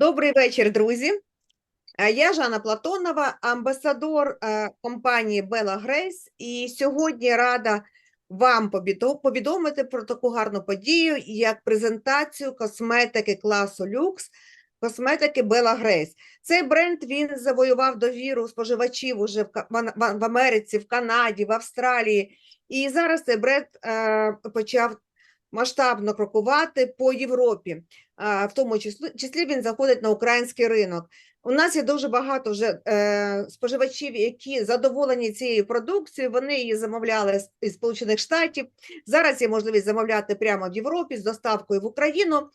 Добрий вечір, друзі. Я Жанна Платонова, амбасадор е, компанії Bella Grace, і сьогодні рада вам повідомити про таку гарну подію, як презентацію косметики класу люкс, косметики Bella Grace. Цей бренд він завоював довіру споживачів уже в, Ка- в в Америці, в Канаді, в Австралії. І зараз цей бренд е, почав масштабно крокувати по Європі. В тому числі, він заходить на український ринок. У нас є дуже багато вже е, споживачів, які задоволені цією продукцією. Вони її замовляли з, Сполучених Штатів. Зараз є можливість замовляти прямо в Європі з доставкою в Україну.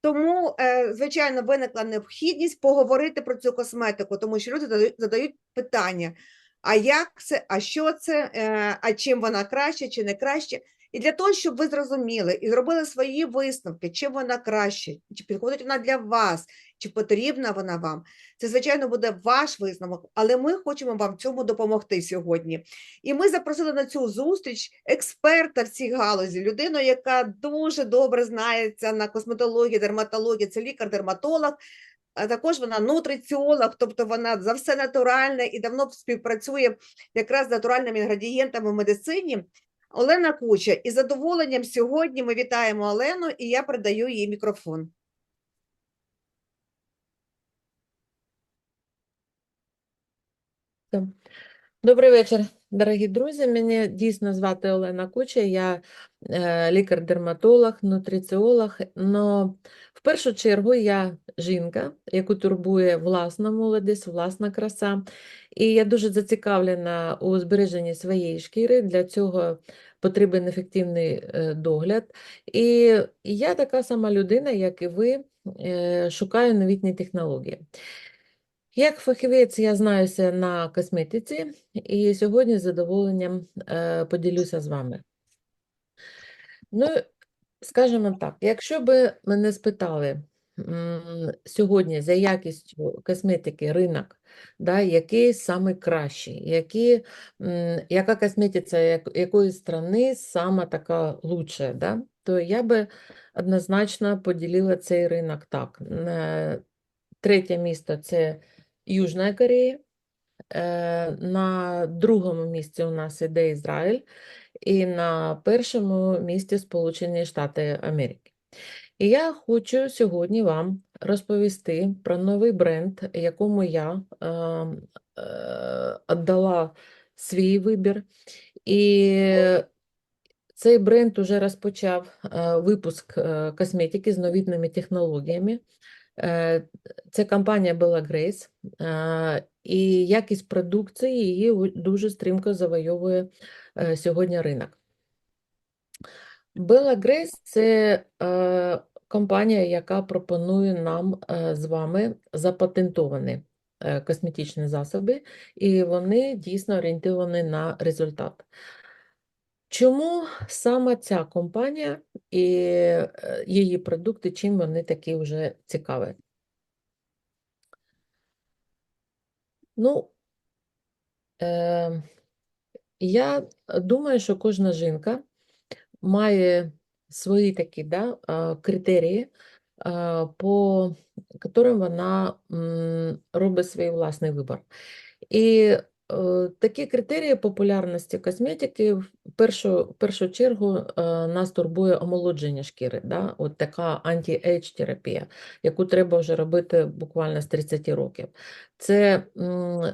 Тому, е, звичайно, виникла необхідність поговорити про цю косметику, тому що люди задають питання: а як це, а що це, е, а чим вона краще, чи не краще. І для того, щоб ви зрозуміли і зробили свої висновки, чим вона краще, чи підходить вона для вас, чи потрібна вона вам, це, звичайно, буде ваш висновок, але ми хочемо вам цьому допомогти сьогодні. І ми запросили на цю зустріч експерта в цій галузі, людину, яка дуже добре знається на косметології, дерматології, це лікар-дерматолог. А також вона нутриціолог, тобто вона за все натуральне і давно співпрацює якраз з натуральними інгредієнтами в медицині. Олена Куча. І задоволенням сьогодні ми вітаємо Олену, і я передаю їй мікрофон. Добрий вечір, дорогі друзі. Мене дійсно звати Олена Куча, я е, лікар-дерматолог, нутриціолог. В першу чергу я жінка, яку турбує власна молодість, власна краса. І я дуже зацікавлена у збереженні своєї шкіри. Для цього потрібен ефективний е, догляд. І я така сама людина, як і ви, е, шукаю новітні технології. Як фахівець я знаюся на косметиці і сьогодні з задоволенням е, поділюся з вами. Ну, скажімо так, якщо би мене спитали сьогодні за якістю косметики ринок, да, який саме кращий, які, яка косметиця якої страни сама така лучша, да, то я би однозначно поділила цей ринок так. Е, Третє місто це Южна Корея. Е, На другому місці у нас іде Ізраїль, і на першому місці Сполучені Штати Америки. І я хочу сьогодні вам розповісти про новий бренд, якому я е, е, віддала свій вибір. І цей бренд уже розпочав е, випуск е, косметики з новітними технологіями. Е, Це компанія Bella Grace, е, і якість продукції її дуже стрімко завойовує е, сьогодні ринок. Bella Grace – це е, компанія, яка пропонує нам е, з вами запатентовані косметичні засоби, і вони дійсно орієнтовані на результат. Чому саме ця компанія і її продукти, чим вони такі вже цікаві? Ну, е, я думаю, що кожна жінка має свої такі да, критерії, по яким вона робить свій власний вибір. І такі критерії популярності косметики в першу, в першу чергу е, нас турбує омолодження шкіри, да? От така анті-ейдж терапія, яку треба вже робити буквально з 30 років. Це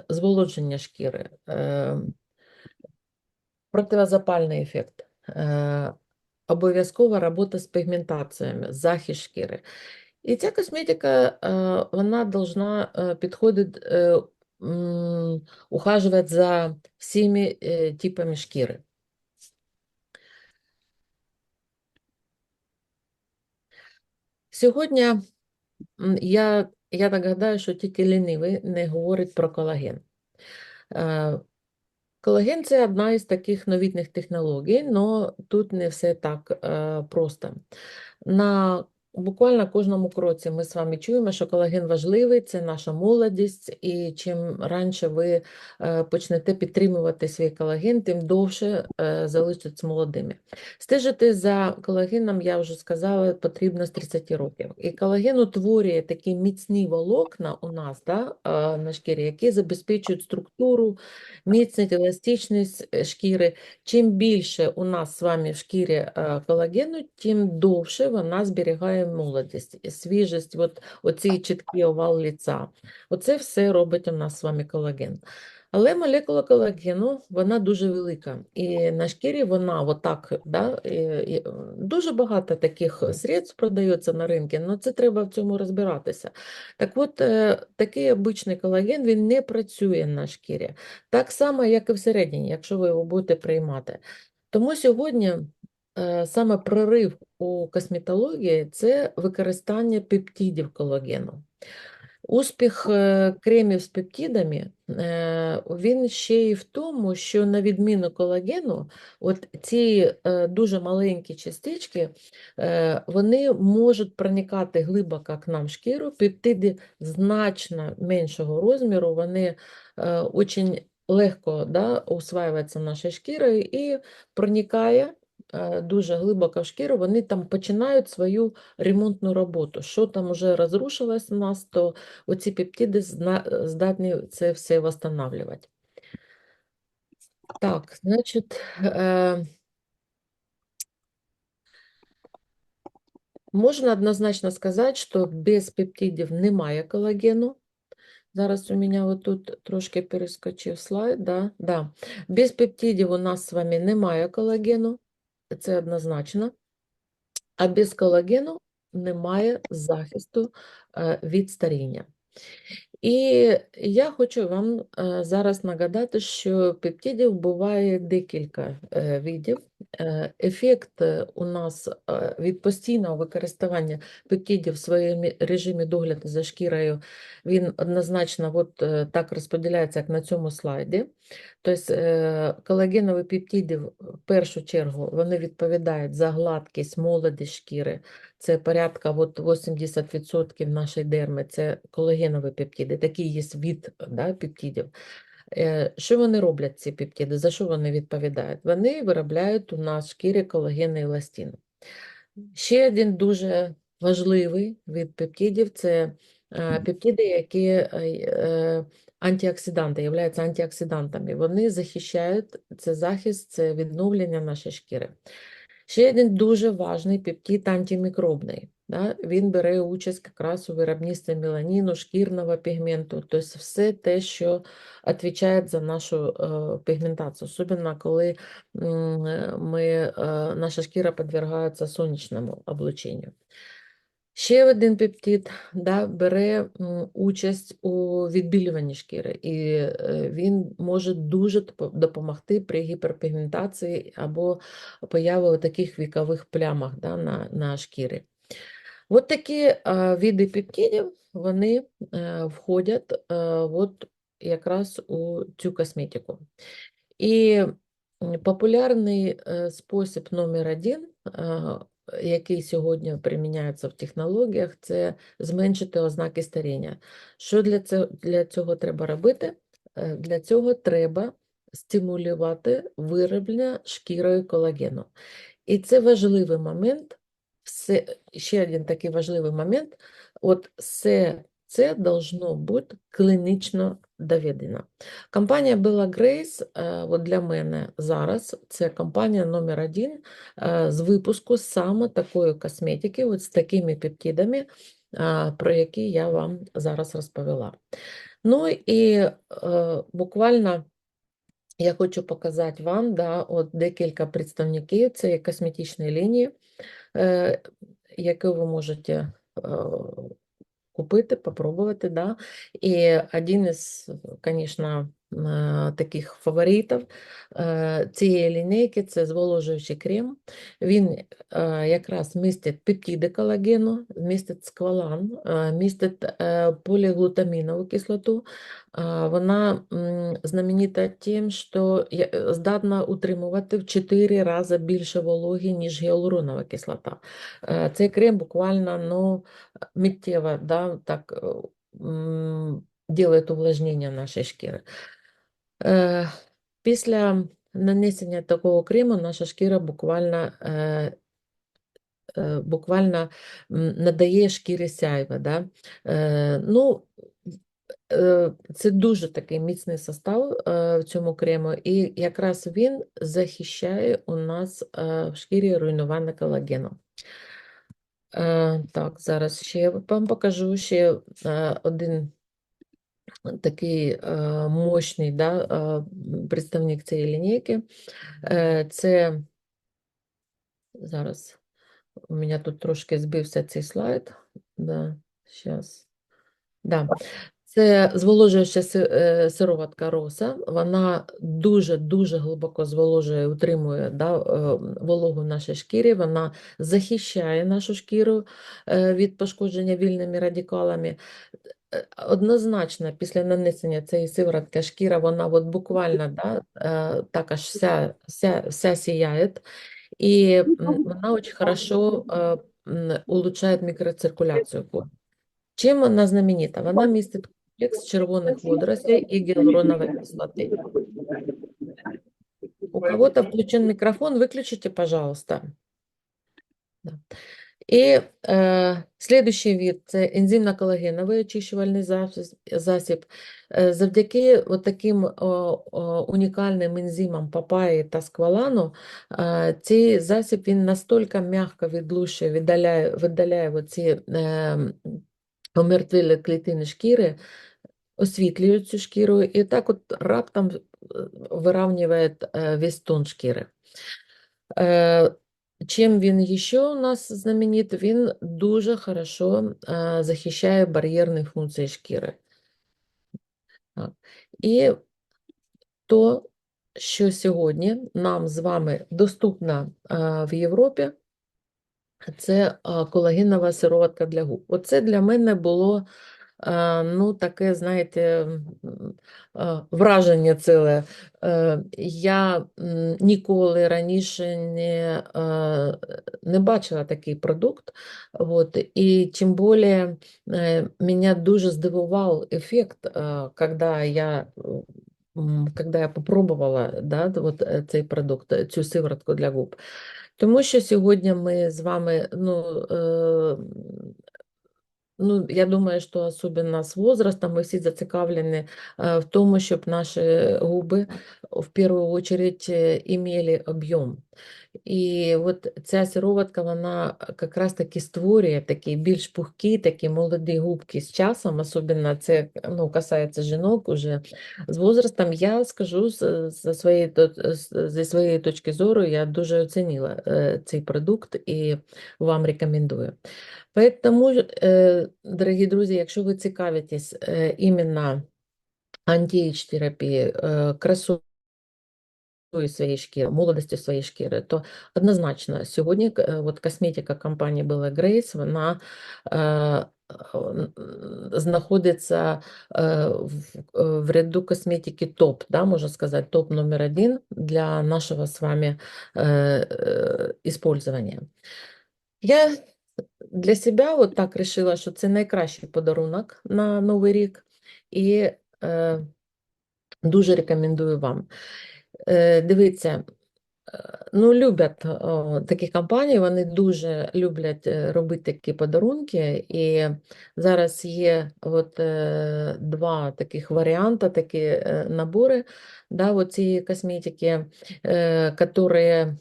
зволодження шкіри, е, противозапальний ефект, е, обов'язкова робота з пігментаціями, захист шкіри. І ця косметика, е, вона должна е, підходити, е, ухаживать за всіми е, типами шкіри. Сьогодні я, я так гадаю, що тільки лінивий не говорить про колаген. Е, Колаген це одна із таких новітніх технологій, але тут не все так е, просто. На буквально кожному кроці ми з вами чуємо, що колаген важливий, це наша молодість, і чим раніше ви е, почнете підтримувати свій колаген, тим довше е, залишитесь молодими. Стежити за колагеном, я вже сказала, потрібно з 30 років. І колаген утворює такі міцні волокна у нас да, е, на шкірі, які забезпечують структуру, міцність, еластичність шкіри. Чим більше у нас з вами в шкірі колагену, тим довше вона зберігає молодість, і свіжість, от, оцей чіткий овал ліця. Оце все робить у нас з вами колаген. Але молекула колагену, вона дуже велика. І на шкірі вона отак, да, і, дуже багато таких средств продається на ринку, але це треба в цьому розбиратися. Так от, е, такий обичний колаген, він не працює на шкірі. Так само, як і всередині, якщо ви його будете приймати. Тому сьогодні саме прорив у косметології – це використання пептидів колагену. Успіх е, кремів з пептидами, е, він ще й в тому, що на відміну колагену, от ці е, дуже маленькі частички, е, вони можуть проникати глибоко к нам в шкіру, пептиди значно меншого розміру, вони е, очень легко да, усваюються нашою шкірою і проникає е, дуже глибоко в шкіру, вони там починають свою ремонтну роботу. Що там вже розрушилось у нас, то оці пептиди здатні це все восстанавливать. Так, значить, е, можна однозначно сказати, що без пептидів немає колагену. Зараз у мене отут трошки перескочив слайд. Да, да. Без пептидів у нас з вами немає колагену, це однозначно. А без колагену немає захисту е, від старіння. І я хочу вам е, зараз нагадати, що пептидів буває декілька е, видів. Ефект е, у нас е, від постійного використання пептидів в своєму режимі догляду за шкірою, він однозначно от, е, так розподіляється, як на цьому слайді. Тобто колагенові пептиди в першу чергу вони відповідають за гладкість, молодість шкіри. Це порядка от 80% нашої дерми, це колагенові пептиди, такий є від да, пептидів. Е, Що вони роблять, ці пептиди? За що вони відповідають? Вони виробляють у нас шкірі колаген і еластин. Ще один дуже важливий від пептидів це е, пептиди, які е, антиоксиданти, являються антиоксидантами. Вони захищають це захист, це відновлення нашої шкіри. Ще один дуже важний пептид антимікробний. Да? Він бере участь якраз у виробництві меланіну, шкірного пігменту, тобто все те, що відповідає за нашу е, пігментацію, особливо коли е, ми, е, наша шкіра підвергається сонячному облученню. Ще один пептид да, бере участь у відбілюванні шкіри, і він може дуже допомогти при гіперпігментації або появи таких вікових плямах да, на, на шкірі. От такі е, види пептидів, вони е, входять е, от якраз у цю косметику. І популярний спосіб номер один, який сьогодні приміняється в технологіях, це зменшити ознаки старіння. Що для цього, для цього треба робити? Для цього треба стимулювати вироблення шкірою колагену. І це важливий момент. Все, ще один такий важливий момент. От все це должно бути клінічно доведено. Компанія Bella Grace, е, от для мене зараз, це компанія номер один е, з випуску саме такої косметики, от з такими пептидами, про які я вам зараз розповіла. Ну і е, буквально я хочу показати вам да, от декілька представників цієї косметичної лінії, яку ви можете е, купити, попробувати. Да. І один із, звісно, е, таких фаворитів е, цієї лінійки це зволожуючий крем. Він е, якраз містить пептиди колагену, містить сквалан, е, містить е, поліглутамінову кислоту. Вона м, знаменита тим, що е, здатна утримувати в 4 рази більше вологи, ніж гіалуронова кислота. Е, Цей крем буквально ну, миттєво да, так, е, делает увлажнення нашої шкіри. Е, Після нанесення такого крему наша шкіра буквально е, е, буквально надає шкірі сяйва. Да? Ну, це дуже такий міцний состав в цьому крему, і якраз він захищає у нас в шкірі руйнування колагену. Так, зараз ще я вам покажу ще один такий е, мощний да, е, представник цієї лінійки. Е, це зараз у мене тут трошки збився цей слайд. Да, щас. Да. Це зволожуюча сироватка роса. Вона дуже-дуже глибоко зволожує, утримує да, вологу в нашій шкірі. Вона захищає нашу шкіру від пошкодження вільними радикалами. Е, Однозначно, після нанесення цієї сиворотки шкіра, вона от буквально да, е, так аж вся, вся, вся сіяє. І вона дуже хорошо е, улучшает микроциркуляцию кожи. Чим вона знаменита? Вона містить комплекс червоних водорослей і гіалуронової кислоти. У кого-то включен микрофон, выключите, пожалуйста. Да. І е, слідуючий від ензимно-колагеновий очищувальний засіб. Е, завдяки таким унікальним ензимам папаї та сквалану е, цей засіб він настільки м'яко відлущує, віддаляє, видаляє оці е, омертвілі клітини шкіри, освітлює цю шкіру і так от раптом е, вирівнює е, весь тон шкіри. Чим він ще у нас знаменит? Він дуже хорошо захищає бар'єрні функції шкіри. Так. І то, що сьогодні нам з вами доступно е, в Європі, це колагенова сироватка для губ. Оце для мене було ну, таке, знаєте, е, враження ціле. Е, Я ніколи раніше не, не бачила такий продукт. Вот. І тим більше мене дуже здивував ефект, коли я когда я попробувала да, вот, е, цей продукт, цю сиворотку для губ. Тому що сьогодні ми з вами, ну, е, ну, я думаю, що особливо з возрастом ми всі зацікавлені е, в тому, щоб наші губи в першу чергу имели об'єм. І от ця сироватка, вона якраз таки створює такі більш пухкі, такі молоді губки з часом, особливо це ну, касається жінок уже з возрастом. Я скажу зі своєї, зі своєї точки зору, я дуже оцінила е, цей продукт і вам рекомендую. Поэтому, е, дорогі друзі, якщо ви цікавитесь е, іменно антиейдж-терапією, е, красою своєї шкіри, молодості своєї шкіри, то однозначно сьогодні к- е, от косметика компанії Grace, вона е, е, знаходиться е, в, е, в ряду косметики топ, да, можна сказати, топ номер один для нашого з вами е, использования. Я для себе от так решила, що це найкращий подарунок на Новий рік, і е, дуже рекомендую вам. Е, дивіться, е, ну, люблять о, такі компанії, вони дуже люблять е, робити такі подарунки, і зараз є от, е, два таких варіанти, такі е, набори да, цієї косметики, е, які е,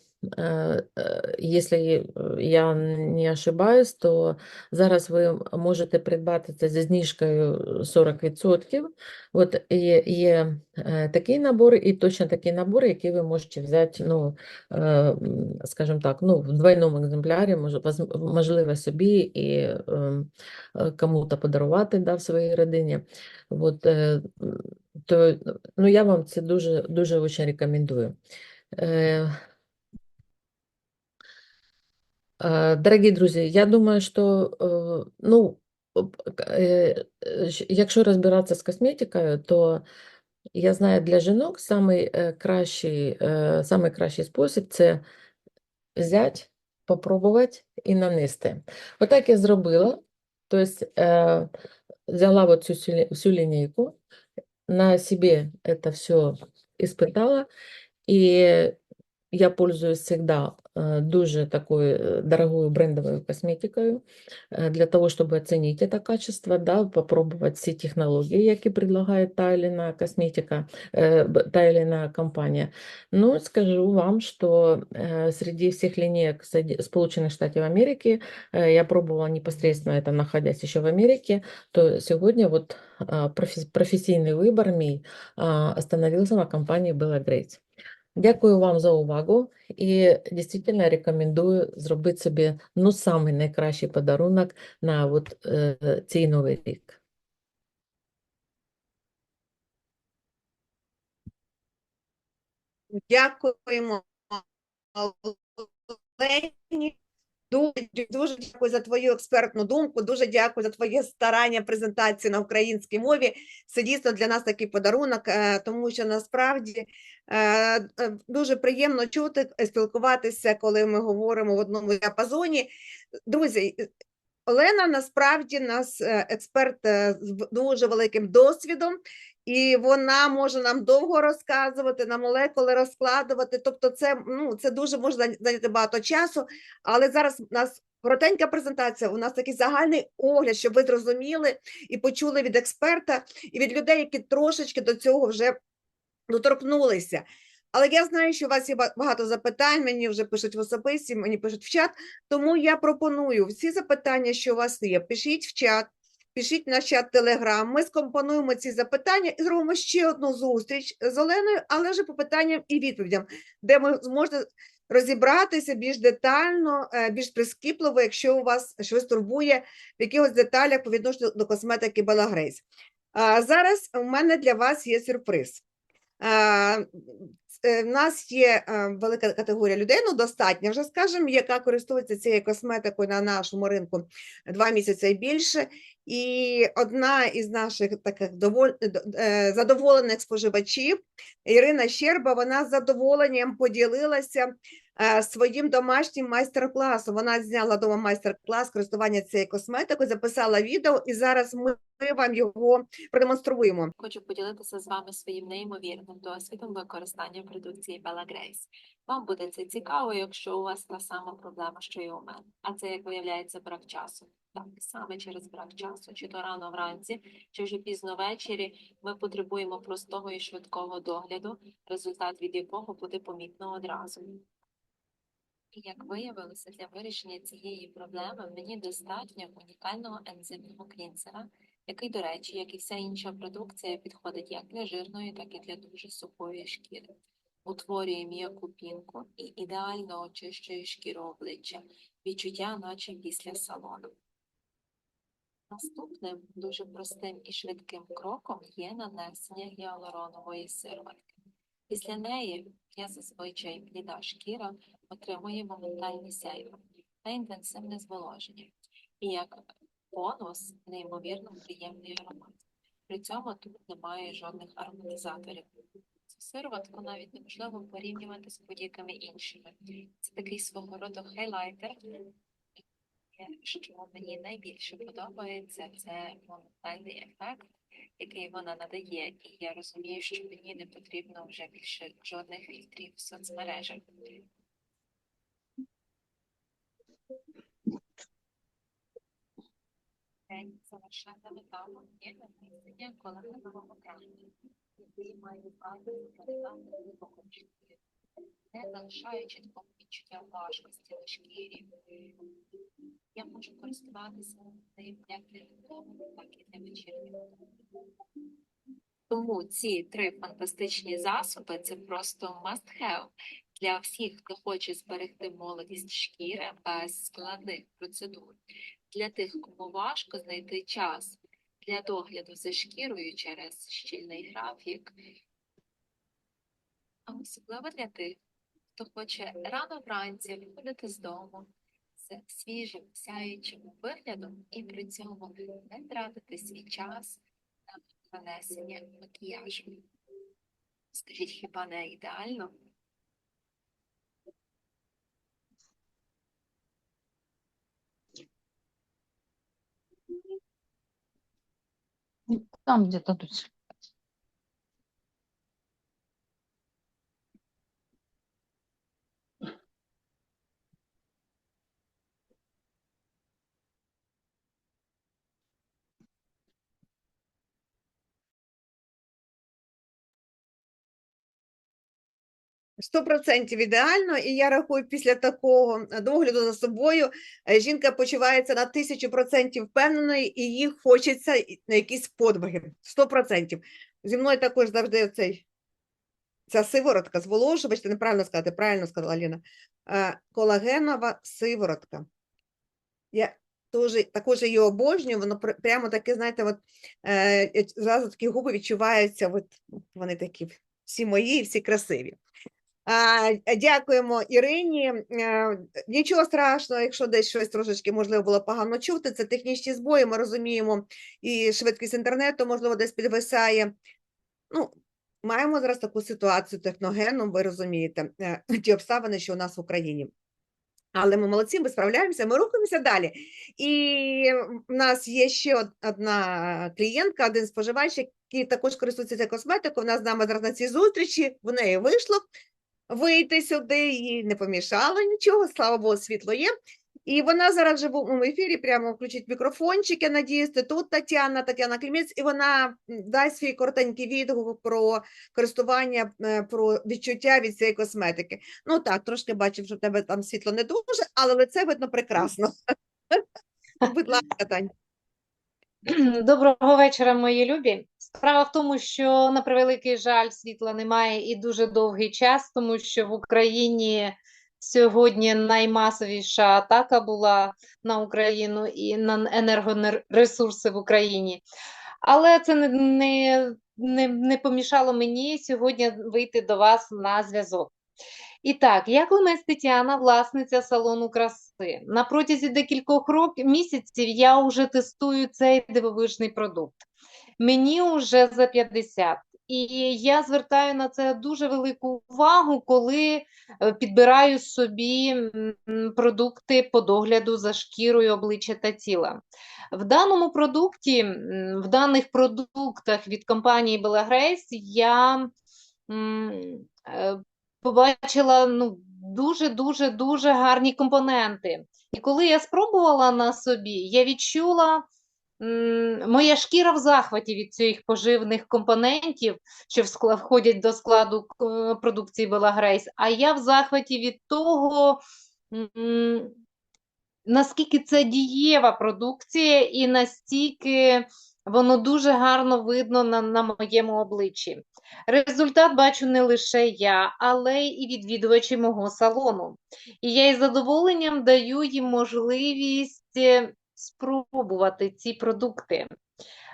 якщо е, я не ошибаюсь, то зараз ви можете придбати це зі знижкою 40%. От є, є такий набор і точно такий набор, який ви можете взяти, ну, скажімо так, ну, в двойному екземплярі, можливо, собі і кому-то подарувати да, в своїй родині. От, то, ну, я вам це дуже, дуже рекомендую. Э, э, Дорогі друзі, я думаю, що е, ну, об- к- е, е, щ- якщо розбиратися з косметикою, то я знаю, для жінок самий е, кращий, е, самий кращий спосіб це взяти, попробувати і нанести. Отак я зробила. Тобто е, взяла вот цю всю лі- всю лінійку, на себе это все испытала, и я пользуюсь всегда э, дуже такой э, дорогой брендовой косметикой э, для того, чтобы оценить это качество, да, попробовать все технологии, які предлагает та или иная косметика, э, б- та или иная компания. Ну, скажу вам, что э, среди всех линеек Соеди- Сполученных Штатов Америки э, я пробовала непосредственно это находясь еще в Америке, то сегодня вот а, профі- професійний вибір мій а, остановився на компанії Bella Grace. Дякую вам за увагу і дійсно рекомендую зробити собі ну, самий найкращий подарунок на от, е, цей новий рік. Дякуємо, Олені. Дуже, дуже дякую за твою експертну думку. Дуже дякую за твоє старання презентації на українській мові. Це дійсно для нас такий подарунок, е, тому що насправді е, е, дуже приємно чути, спілкуватися, коли ми говоримо в одному діапазоні. Друзі, Олена насправді нас е, експерт е, з дуже великим досвідом, і вона може нам довго розказувати, на молекули розкладувати. Тобто, це ну це дуже може зайня- зайняти багато часу. Але зараз у нас коротенька презентація. У нас такий загальний огляд, щоб ви зрозуміли і почули від експерта і від людей, які трошечки до цього вже доторкнулися. Але я знаю, що у вас є багато запитань. Мені вже пишуть в особисті, мені пишуть в чат. Тому я пропоную всі запитання, що у вас є, пишіть в чат, пишіть на чат Телеграм. Ми скомпонуємо ці запитання і зробимо ще одну зустріч з Оленою, але вже по питанням і відповідям, де ми зможете розібратися більш детально, е, більш прискіпливо, якщо у вас щось турбує в якихось деталях по відношенню до косметики. А зараз у мене для вас є сюрприз. Е, В нас є е, велика категорія людей, ну достатньо вже скажімо, яка користується цією косметикою на нашому ринку два місяці і більше. І одна із наших таких доволь... е, задоволених споживачів, Ірина Щерба, вона з задоволенням поділилася своїм домашнім майстер-класом. Вона зняла дома майстер-клас користування цією косметикою, записала відео, і зараз ми вам його продемонструємо. Хочу поділитися з вами своїм неймовірним досвідом використання продукції Bella Grace. Вам буде це цікаво, якщо у вас та сама проблема, що і у мене. А це, як виявляється, брак часу. Так, саме через брак часу, чи то рано вранці, чи вже пізно ввечері, ми потребуємо простого і швидкого догляду, результат від якого буде помітно одразу. І як виявилося, для вирішення цієї проблеми мені достатньо унікального ензимного клінсера, який, до речі, як і вся інша продукція, підходить як для жирної, так і для дуже сухої шкіри. Утворює м'яку пінку і ідеально очищує шкіру обличчя, відчуття, наче після салону. Наступним дуже простим і швидким кроком є нанесення гіалуронової сироватки. Після неї я зазвичай бліда шкіра отримує моментальне сяйво та інтенсивне зволоження. І як бонус неймовірно приємний аромат. При цьому тут немає жодних ароматизаторів. Цю сироватку навіть неможливо порівнювати з будь-якими іншими. Це такий свого роду хайлайтер. Що мені найбільше подобається, це моментальний ефект, який вона надає, і я розумію, що мені не потрібно вже більше жодних фільтрів в соцмережах. Завершальним етапом є нанесення колагенового каменю, який має право передати глибоко в не залишаючи такого відчуття важкості на шкірі. Я можу користуватися ним як для ранкового, так і для вечірнього. Тому ці три фантастичні засоби це просто must have для всіх, хто хоче зберегти молодість шкіри без складних процедур. Для тих, кому важко знайти час для догляду за шкірою через щільний графік, а особливо для тих, хто хоче рано вранці виходити з дому з свіжим, сяючим виглядом і при цьому не тратити свій час на нанесення макіяжу. Скажіть, хіба не ідеально? Там где-то тут. Сто процентів ідеально, і я рахую, після такого е, догляду за собою е, жінка почувається на тисячу процентів впевненою, і їй хочеться на якісь подвиги. Сто процентів. Зі мною також завжди цей ця сиворотка, зволожувач, неправильно сказати, правильно сказала Ліна. Е, Колагенова сиворотка. Я теж, також її обожнюю, воно прямо таке, знаєте, от, е, зразу такі губи відчуваються, от, вони такі всі мої, всі красиві. Дякуємо Ірині. Нічого страшного, якщо десь щось трошечки можливо було погано чути. Це технічні збої. Ми розуміємо, і швидкість інтернету, можливо, десь підвисає. Ну, маємо зараз таку ситуацію техногенну, ви розумієте, е, ті обставини, що у нас в Україні. Але ми молодці, ми справляємося, ми рухаємося далі. І в нас є ще одна клієнтка, один споживач, який також користується косметикою. У нас з нами зараз на цій зустрічі, в неї вийшло вийти сюди, їй не помішало нічого, слава Богу, світло є. І вона зараз вже в живому ефірі прямо включить мікрофончик, я надіюсь, це тут Тетяна, Тетяна Клімець, і вона дасть свій коротенький відгук про користування, е, про відчуття від цієї косметики. Ну так, трошки бачив, що в тебе там світло не дуже, але лице видно прекрасно. Будь ласка, Тань. Доброго вечора, мої любі. Справа в тому, що на превеликий жаль світла немає і дуже довгий час, тому що в Україні сьогодні наймасовіша атака була на Україну і на енергоресурси в Україні. Але це не, не, не, не помішало мені сьогодні вийти до вас на зв'язок. І так, я Климець Тетяна, власниця салону краси. На протязі декількох років місяців я вже тестую цей дивовижний продукт. Мені вже за 50. І я звертаю на це дуже велику увагу, коли е, підбираю собі продукти по догляду за шкірою обличчя та тіла. В даному продукті, в даних продуктах від компанії Grace я е, побачила ну, дуже-дуже дуже гарні компоненти. І коли я спробувала на собі, я відчула, моя шкіра в захваті від цих поживних компонентів, що входять до складу е, продукції Grace, а я в захваті від того, наскільки це дієва продукція і настільки воно дуже гарно видно на, на моєму обличчі. Результат бачу не лише я, але і відвідувачі мого салону. І я із задоволенням даю їм можливість е, спробувати ці продукти.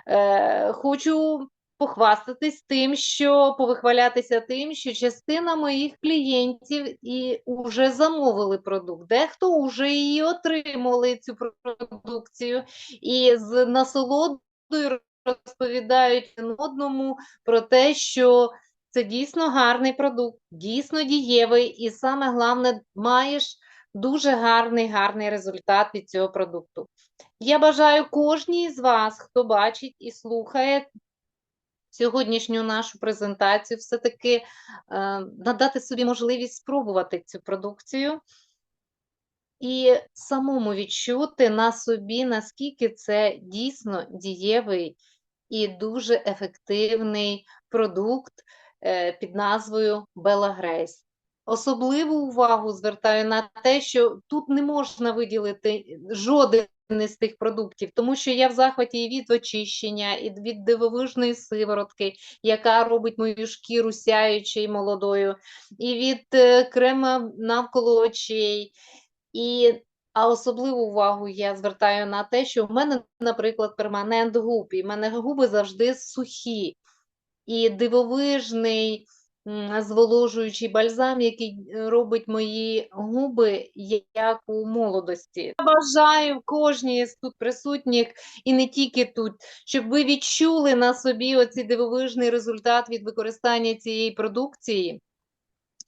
Е, хочу похвастатись тим, що повихвалятися тим, що частина моїх клієнтів і вже замовили продукт. Дехто вже її отримали цю продукцію і з насолодою розповідають одному про те, що це дійсно гарний продукт, дійсно дієвий, і саме головне, маєш дуже гарний, гарний результат від цього продукту. Я бажаю кожній з вас, хто бачить і слухає сьогоднішню нашу презентацію, все-таки е, надати собі можливість спробувати цю продукцію і самому відчути на собі, наскільки це дійсно дієвий і дуже ефективний продукт е, під назвою Grace. Особливу увагу звертаю на те, що тут не можна виділити жоден із тих продуктів, тому що я в захваті і від очищення, і від дивовижної сиворотки, яка робить мою шкіру сяючою і молодою, і від е, крема навколо очей. І, а особливу увагу я звертаю на те, що в мене, наприклад, перманент губ, і в мене губи завжди сухі. І дивовижний зволожуючий бальзам, який е, робить мої губи як у молодості. Я бажаю кожній з тут присутніх, і не тільки тут, щоб ви відчули на собі оцей дивовижний результат від використання цієї продукції.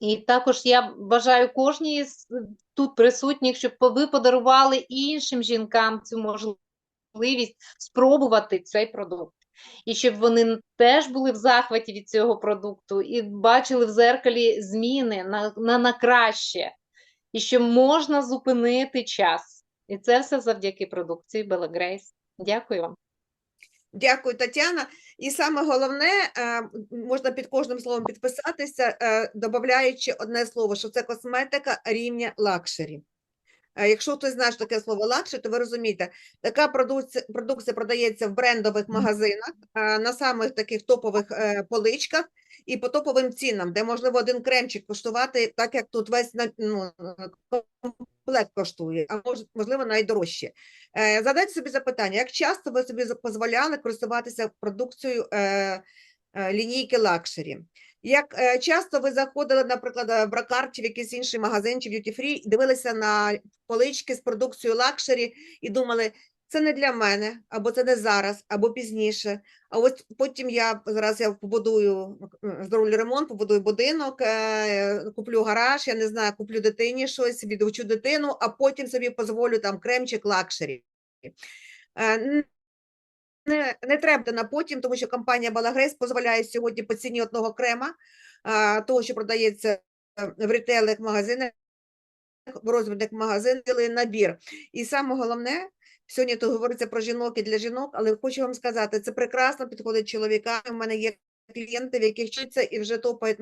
І також я бажаю кожній з тут присутніх, щоб ви подарували іншим жінкам цю можливість спробувати цей продукт. І щоб вони теж були в захваті від цього продукту і бачили в зеркалі зміни на, на, на краще, і що можна зупинити час. І це все завдяки продукції Bella Grace. Дякую вам. Дякую, Тетяна. І саме головне, е, можна під кожним словом підписатися, е, додаючи одне слово, що це косметика рівня лакшері. Е, Якщо хтось знає, що таке слово лакшері, то ви розумієте, така продукція, продукція продається в брендових магазинах, е, на самих таких топових е, поличках і по топовим цінам, де можливо один кремчик коштувати, так як тут весь ну, комплект коштує, а можливо навіть дорожче. Е, Задайте собі запитання, як часто ви собі дозволяли користуватися продукцією лінійки лакшері? Як е, часто ви заходили, наприклад, е, в Бракар в якийсь інший магазин чи Duty Free, дивилися на полички з продукцією лакшері і думали, це не для мене, або це не зараз, або пізніше. А ось потім я зараз я побудую зроблю ремонт, побудую будинок, е, куплю гараж, я не знаю, куплю дитині щось, відучу дитину, а потім собі дозволю там кремчик лакшері. Е, Не, не треба на потім, тому що компанія Балагрейс дозволяє сьогодні по ціні одного крема, а, того, що продається е, в рітейлних магазинах, в розмірних магазинах, цілий набір. І саме головне, сьогодні тут говориться про жінок і для жінок, але хочу вам сказати, це прекрасно підходить чоловікам. У мене є клієнти, в яких вчаться і вже топають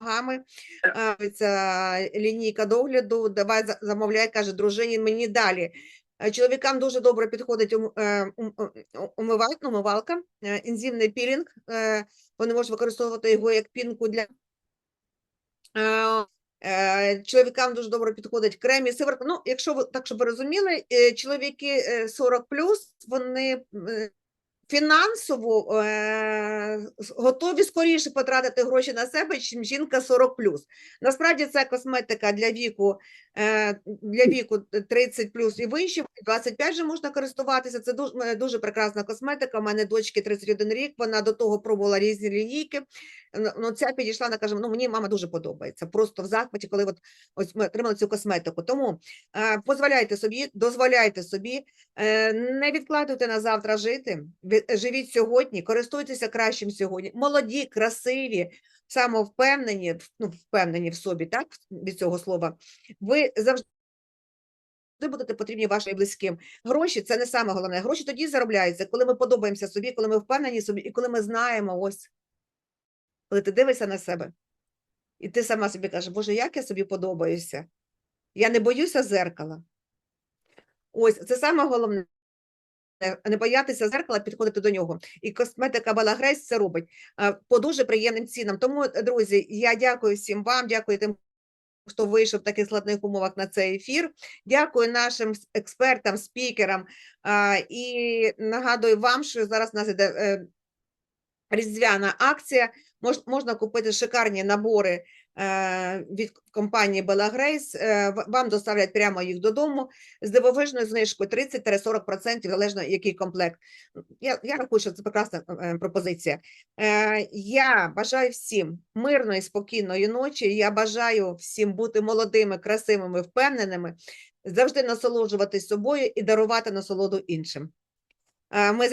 ногами. А, Ця лінійка догляду, давай замовляй, каже, дружині, мені далі. Е, Чоловікам дуже добре підходить ум- ум- ум- умивалка, ну, умивалка, е, ензимний пілінг. Вони можуть використовувати його як пінку для Чоловікам дуже добре підходить крем і сиворотка. Ну, якщо ви так, щоб ви розуміли, чоловіки е, 40 вони фінансово е, готові скоріше потратити гроші на себе, ніж жінка 40 Насправді це косметика для віку е, для віку 30 плюс і вище, 25 вже можна користуватися. Це дуже, дуже прекрасна косметика. У мене дочки 31 рік. Вона до того пробувала різні лінійки. Ну, Ну, ця підійшла, вона каже: ну мені мама дуже подобається. Просто в захваті, коли от ось ми отримали цю косметику. Тому е, дозволяйте собі, дозволяйте собі, е, не відкладуйте на завтра жити. Ві- Живіть сьогодні, користуйтеся кращим сьогодні. Молоді, красиві, самовпевнені, ну, впевнені в собі, так від цього слова. Ви завжди будете потрібні вашим близьким. Гроші це не саме головне. Гроші тоді заробляються, коли ми подобаємося собі, коли ми впевнені собі, і коли ми знаємо ось, коли ти дивишся на себе, і ти сама собі кажеш, Боже, як я собі подобаюся? Я не боюся зеркала. Ось це саме головне. Не боятися зеркала, підходити до нього. І косметика Балагрейс це робить по дуже приємним цінам. Тому, друзі, я дякую всім вам, дякую тим, хто вийшов в таких складних умовах на цей ефір. Дякую нашим експертам, спікерам. І нагадую вам, що зараз у нас іде е, різдвяна акція. Мож, можна купити шикарні набори е, від компанії. Е, вам доставлять прямо їх додому з дивовижною знижкою 30-40%, залежно який комплект. Я, я рахую, що це прекрасна е, пропозиція. Е, я бажаю всім мирної, спокійної ночі. Я бажаю всім бути молодими, красивими, впевненими, завжди насолоджуватись собою і дарувати насолоду іншим. Е, Ми